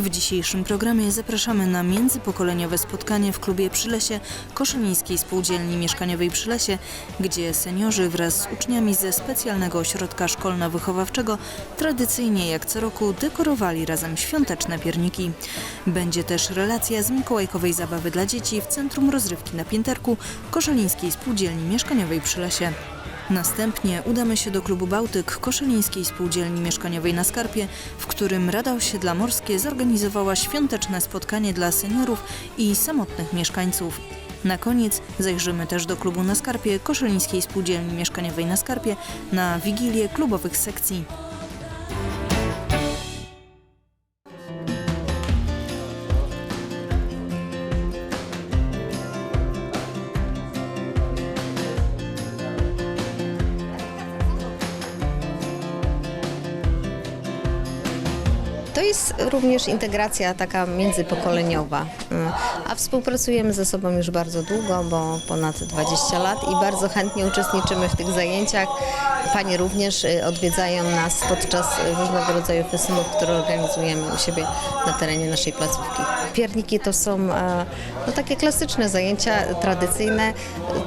W dzisiejszym programie zapraszamy na międzypokoleniowe spotkanie w klubie Przylesie Koszalińskiej Spółdzielni Mieszkaniowej Przylesie, gdzie seniorzy wraz z uczniami ze specjalnego ośrodka szkolno-wychowawczego tradycyjnie jak co roku dekorowali razem świąteczne pierniki. Będzie też relacja z mikołajkowej zabawy dla dzieci w Centrum Rozrywki na Pięterku Koszalińskiej Spółdzielni Mieszkaniowej Przylesie. Następnie udamy się do klubu Bałtyk Koszalińskiej Spółdzielni Mieszkaniowej na Skarpie, w którym Rada Osiedla Morskie zorganizowała świąteczne spotkanie dla seniorów i samotnych mieszkańców. Na koniec zajrzymy też do klubu na Skarpie Koszalińskiej Spółdzielni Mieszkaniowej na Skarpie na wigilię klubowych sekcji. To jest również integracja taka międzypokoleniowa, a współpracujemy ze sobą już bardzo długo, bo ponad 20 lat i bardzo chętnie uczestniczymy w tych zajęciach. Panie również y, odwiedzają nas podczas różnego rodzaju festynów, które organizujemy u siebie na terenie naszej placówki. Pierniki to są e, no, takie klasyczne zajęcia, tradycyjne.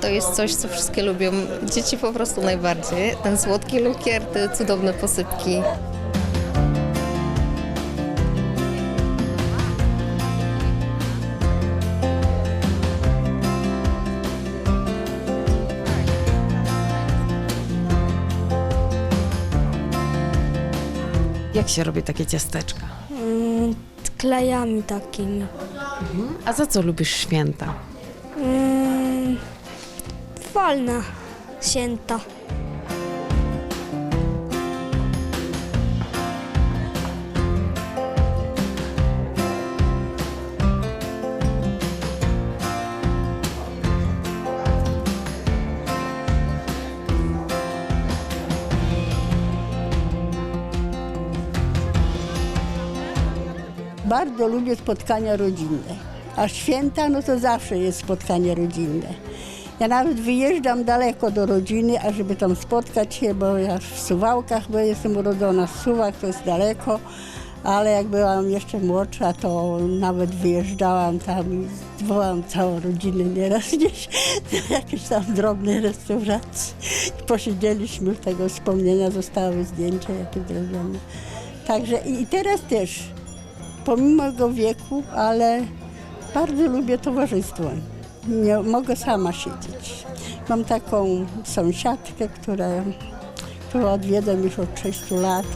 To jest coś, co wszystkie lubią. Dzieci po prostu najbardziej. Ten słodki lukier, te cudowne posypki. Jak się robi takie ciasteczka? Mm, klejami takimi. A za co lubisz święta? Mm, wolna święta. Bardzo lubię spotkania rodzinne. A święta, no to zawsze jest spotkanie rodzinne. Ja nawet wyjeżdżam daleko do rodziny, ażeby tam spotkać się, bo ja w Suwałkach, bo jestem urodzona w Suwach, to jest daleko. Ale jak byłam jeszcze młodsza, to nawet wyjeżdżałam tam i zwołałam całą rodzinę nieraz gdzieś do jakiejś tam drobnej restauracji. Posiedzieliśmy, tego wspomnienia zostały zdjęcia jakieś zrobione. Także i teraz też pomimo mojego wieku, ale bardzo lubię towarzystwo. Nie mogę sama siedzieć. Mam taką sąsiadkę, która, którą odwiedzam już od 6 lat.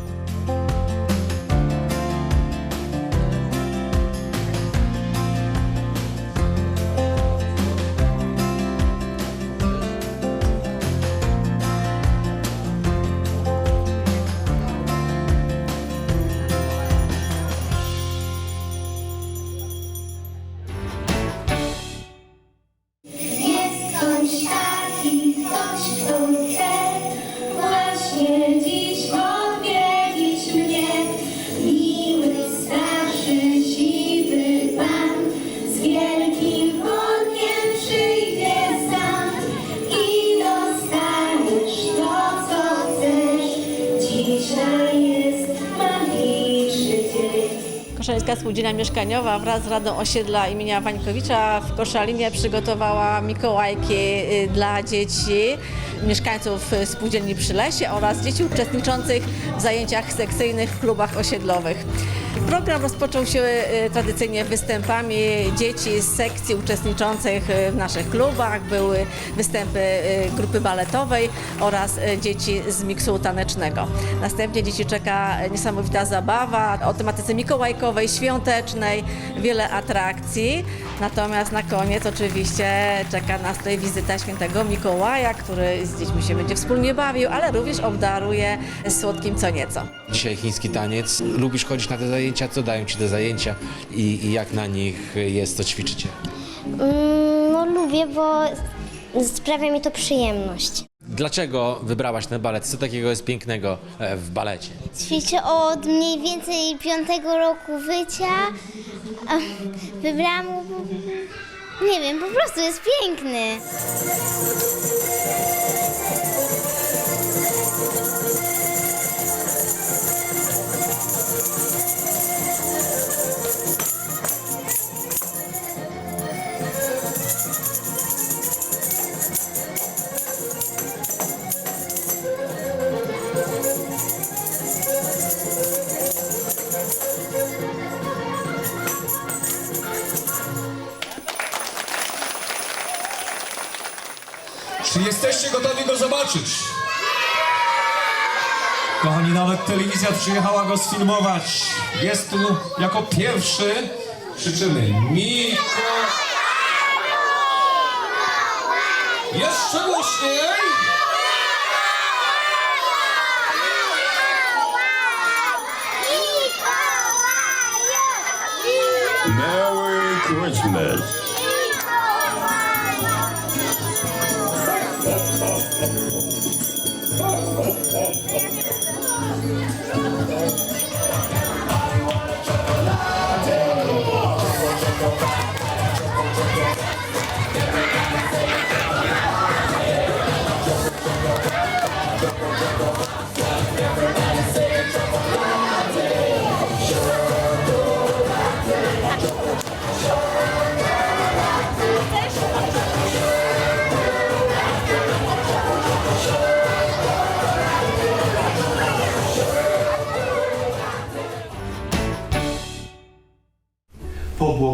Koszalińska Spółdzielnia Mieszkaniowa wraz z Radą Osiedla imienia Wańkowicza w Koszalinie przygotowała Mikołajki y, dla dzieci, mieszkańców y, Spółdzielni przy Lesie oraz dzieci uczestniczących w zajęciach sekcyjnych w klubach osiedlowych. Program rozpoczął się y, tradycyjnie występami dzieci z sekcji uczestniczących y, w naszych klubach. Były występy y, grupy baletowej oraz dzieci z miksu tanecznego. Następnie dzieci czeka niesamowita zabawa o tematyce mikołajkowej, świątecznej, wiele atrakcji. Natomiast na koniec oczywiście czeka nas tutaj wizyta świętego Mikołaja, który z dziećmi się będzie wspólnie bawił, ale również obdaruje słodkim co nieco. Dzisiaj chiński taniec. Lubisz chodzić na te zajęcia? Co dają ci te zajęcia i, i jak na nich jest, co ćwiczycie? Mm, No lubię, bo sprawia mi to przyjemność. Dlaczego wybrałaś ten balet? Co takiego jest pięknego e, w balecie? Ćwiczę od mniej więcej piątego roku życia. Wybrałam, nie wiem, po prostu jest piękny. Jesteście gotowi go zobaczyć? Kochani, nawet telewizja przyjechała go sfilmować. Jest tu jako pierwszy. Krzyczymy Miko. Jeszcze głośniej. Merry Christmas.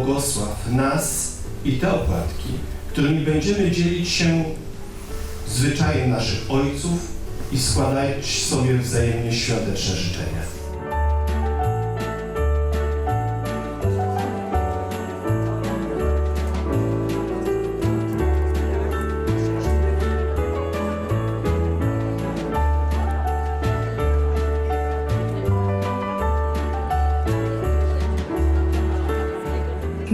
Pobłogosław nas i te opłatki, którymi będziemy dzielić się zwyczajem naszych ojców i składać sobie wzajemnie świąteczne życzenia.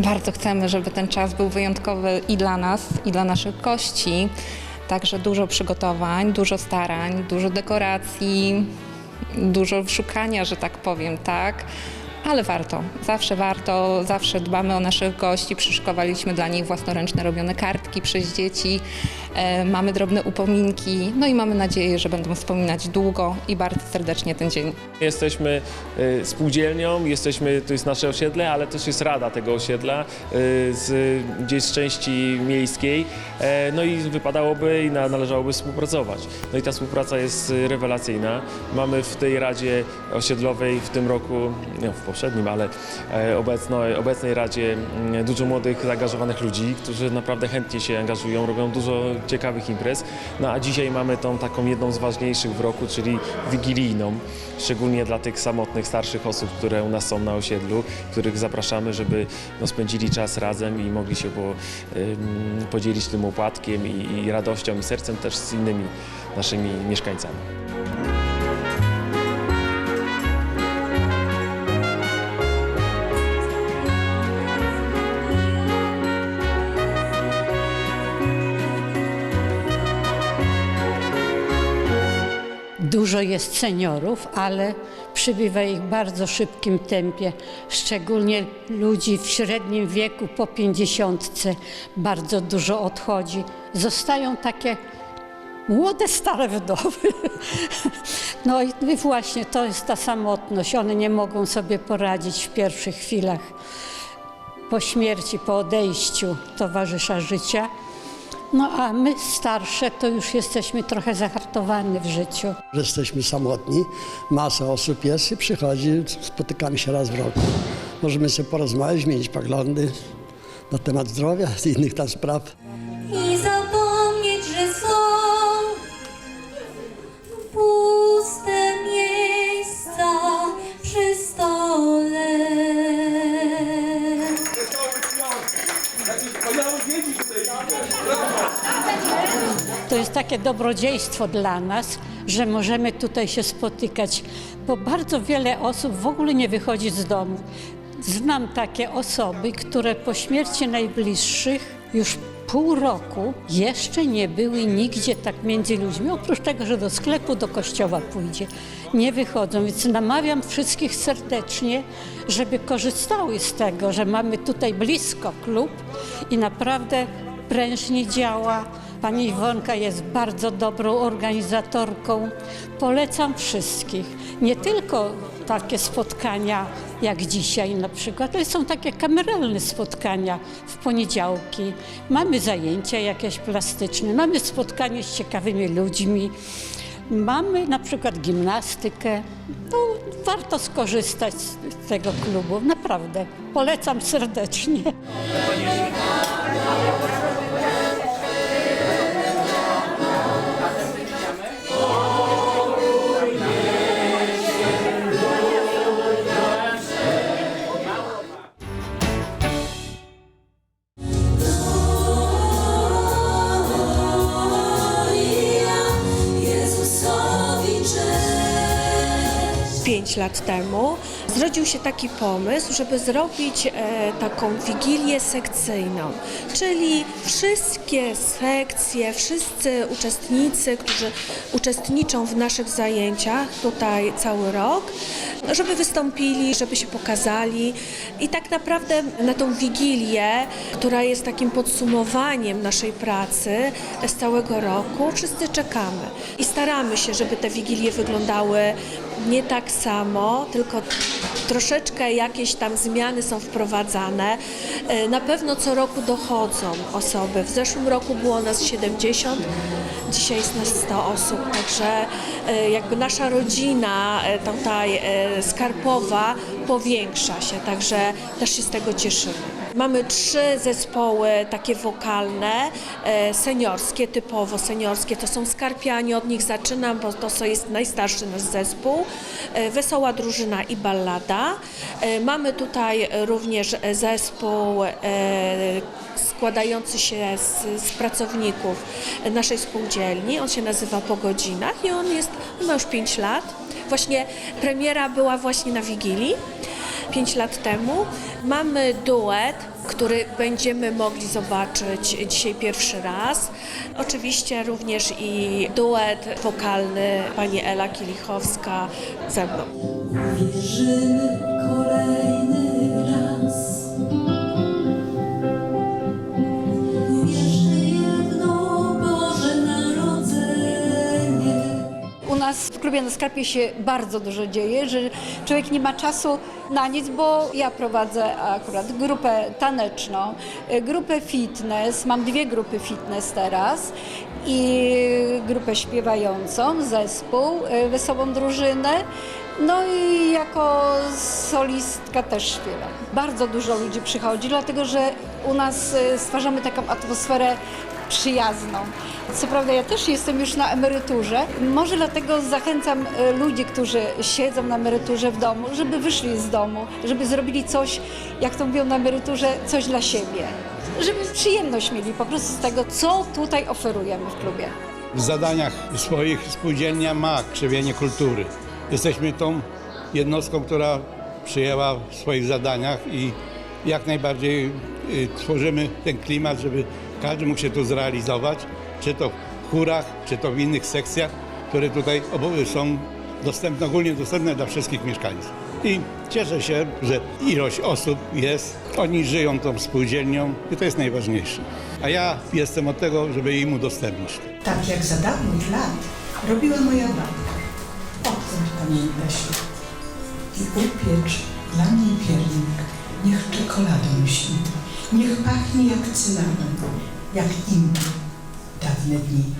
Bardzo chcemy, żeby ten czas był wyjątkowy i dla nas, i dla naszych gości. Także dużo przygotowań, dużo starań, dużo dekoracji, dużo szukania, że tak powiem, tak. Ale warto, zawsze warto, zawsze dbamy o naszych gości. Przyszykowaliśmy dla nich własnoręczne robione kartki przez dzieci. E, mamy drobne upominki, no i mamy nadzieję, że będą wspominać długo i bardzo serdecznie ten dzień. Jesteśmy y, spółdzielnią, jesteśmy, to jest nasze osiedle, ale też jest rada tego osiedla, y, z, gdzieś z części miejskiej. E, no i wypadałoby i na, należałoby współpracować. No i ta współpraca jest rewelacyjna. Mamy w tej radzie osiedlowej w tym roku, no w poprzednim, ale e, obecno, obecnej radzie mm, dużo młodych, zaangażowanych ludzi, którzy naprawdę chętnie się angażują, robią dużo ciekawych imprez. No a dzisiaj mamy tą taką jedną z ważniejszych w roku, czyli wigilijną, szczególnie dla tych samotnych, starszych osób, które u nas są na osiedlu, których zapraszamy, żeby no, spędzili czas razem i mogli się po, ym, podzielić tym opłatkiem i, i radością i sercem też z innymi naszymi mieszkańcami. Dużo jest seniorów, ale przybywa ich w bardzo szybkim tempie, szczególnie ludzi w średnim wieku po pięćdziesiątce bardzo dużo odchodzi. Zostają takie młode, stare wdowy. No i właśnie to jest ta samotność. One nie mogą sobie poradzić w pierwszych chwilach po śmierci, po odejściu towarzysza życia. No a my starsze to już jesteśmy trochę zahartowani w życiu. Jesteśmy samotni, masa osób jest i przychodzi, spotykamy się raz w roku. Możemy sobie porozmawiać, zmienić poglądy na temat zdrowia i innych tam spraw. I zapomnieć, że są takie dobrodziejstwo dla nas, że możemy tutaj się spotykać, bo bardzo wiele osób w ogóle nie wychodzi z domu. Znam takie osoby, które po śmierci najbliższych już pół roku jeszcze nie były nigdzie tak między ludźmi, oprócz tego, że do sklepu, do kościoła pójdzie. Nie wychodzą, więc namawiam wszystkich serdecznie, żeby korzystały z tego, że mamy tutaj blisko klub i naprawdę prężnie działa. Pani Iwonka jest bardzo dobrą organizatorką. Polecam wszystkich. Nie tylko takie spotkania jak dzisiaj na przykład, ale są takie kameralne spotkania w poniedziałki. Mamy zajęcia jakieś plastyczne, mamy spotkanie z ciekawymi ludźmi. Mamy na przykład gimnastykę. No, warto skorzystać z tego klubu, naprawdę. Polecam serdecznie. 5 lat temu zrodził się taki pomysł, żeby zrobić e, taką wigilię sekcyjną, czyli wszystkie sekcje, wszyscy uczestnicy, którzy uczestniczą w naszych zajęciach tutaj cały rok, żeby wystąpili, żeby się pokazali. I tak naprawdę na tą wigilię, która jest takim podsumowaniem naszej pracy z całego roku, wszyscy czekamy. I staramy się, żeby te wigilie wyglądały nie tak samo, tylko troszeczkę jakieś tam zmiany są wprowadzane. E, Na pewno co roku dochodzą osoby. W zeszłym roku było nas 70, dzisiaj jest nas 100 osób, także e, jakby nasza rodzina tutaj e, skarpowa powiększa się, także też się z tego cieszymy. Mamy trzy zespoły takie wokalne, e, seniorskie, typowo seniorskie. To są Skarpianie, od nich zaczynam, bo to jest najstarszy nasz zespół. E, Wesoła drużyna i ballada. E, Mamy tutaj również zespół składający się z, z pracowników naszej spółdzielni. On się nazywa Po godzinach i on jest, ma już 5 lat. Właśnie premiera była właśnie na Wigilii. 5 lat temu. Mamy duet, który będziemy mogli zobaczyć dzisiaj pierwszy raz. Oczywiście również i duet wokalny pani Ela Kielichowska ze mną. Wierzymy kolejny na Skarpie się bardzo dużo dzieje, że człowiek nie ma czasu na nic, bo ja prowadzę akurat grupę taneczną, y, grupę fitness, mam dwie grupy fitness teraz i grupę śpiewającą, zespół, y, wesołą drużynę. No i jako solistka też śpiewam. Bardzo dużo ludzi przychodzi, dlatego że u nas y, stwarzamy taką atmosferę przyjazną. Co prawda ja też jestem już na emeryturze, może dlatego zachęcam e, ludzi, którzy siedzą na emeryturze w domu, żeby wyszli z domu, żeby zrobili coś, jak to mówią na emeryturze, coś dla siebie. Żeby przyjemność mieli po prostu z tego, co tutaj oferujemy w klubie. W zadaniach swoich spółdzielnia ma krzewienie kultury. Jesteśmy tą jednostką, która przyjęła w swoich zadaniach i jak najbardziej y, tworzymy ten klimat, żeby każdy mógł się tu zrealizować, czy to w chórach, czy to w innych sekcjach, które tutaj są dostępne, ogólnie dostępne dla wszystkich mieszkańców. I cieszę się, że ilość osób jest, oni żyją tą spółdzielnią i to jest najważniejsze. A ja jestem od tego, żeby im udostępnić. Tak jak za dawnych lat robiła moja babka. Odtąd pamięta się. I upiecz dla mnie piernik, niech czekoladą śni, niech pachnie jak cynamon, jak imbir dawne dni.